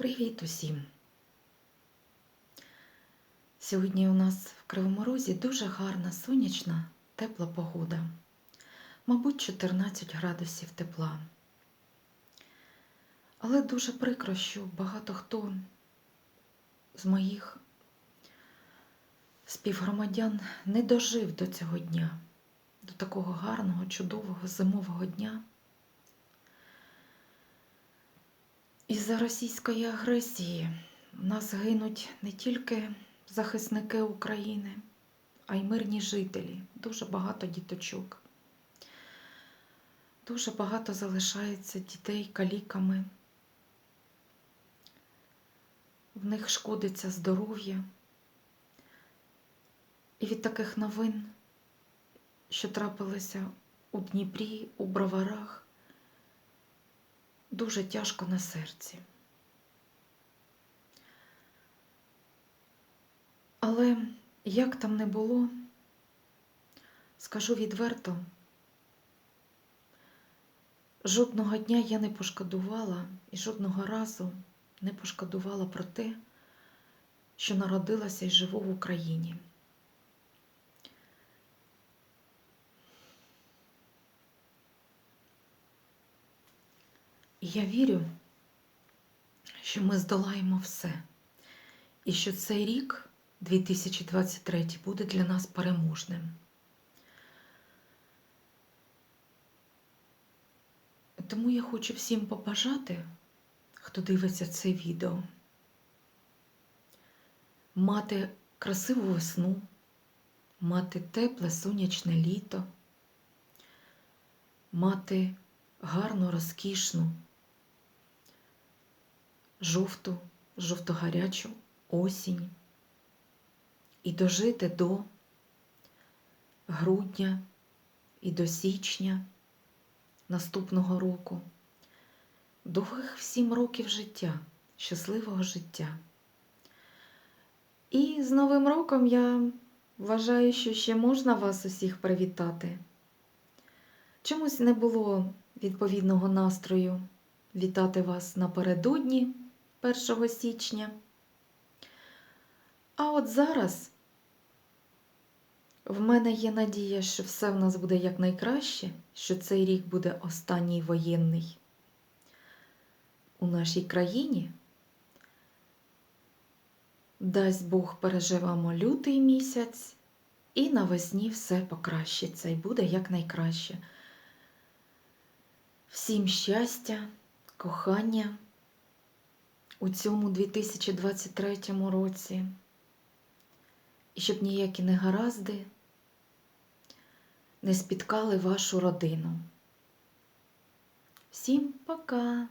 Привіт усім! Сьогодні у нас в Кривому Розі дуже гарна сонячна, тепла погода. Мабуть, 14 градусів тепла. Але дуже прикро, що багато хто з моїх співгромадян не дожив до цього дня, до такого гарного, чудового зимового дня. Із-за російської агресії в нас гинуть не тільки захисники України, а й мирні жителі. Дуже багато діточок. Дуже багато залишається дітей каліками. В них шкодиться здоров'я. І від таких новин, що трапилися у Дніпрі, у Броварах, дуже тяжко на серці. Але як там не було, скажу відверто, жодного дня я не пошкодувала і жодного разу не пошкодувала про те, що народилася і живу в Україні. І я вірю, що ми здолаємо все. І що цей рік, 2023, буде для нас переможним. Тому я хочу всім побажати, хто дивиться це відео, мати красиву весну, мати тепле сонячне літо, мати гарну, розкішну жовту, жовто-гарячу осінь і дожити до грудня і до січня наступного року, довгих всім років життя, щасливого життя. І з Новим роком я вважаю, що ще можна вас усіх привітати. Чомусь не було відповідного настрою вітати вас напередодні 1 січня. А от зараз в мене є надія, що все в нас буде якнайкраще, що цей рік буде останній воєнний у нашій країні. Дасть Бог переживемо лютий місяць, і навесні все покращиться і буде якнайкраще. Всім щастя, кохання у цьому 2023 році. І щоб ніякі негаразди не спіткали вашу родину. Всім пока!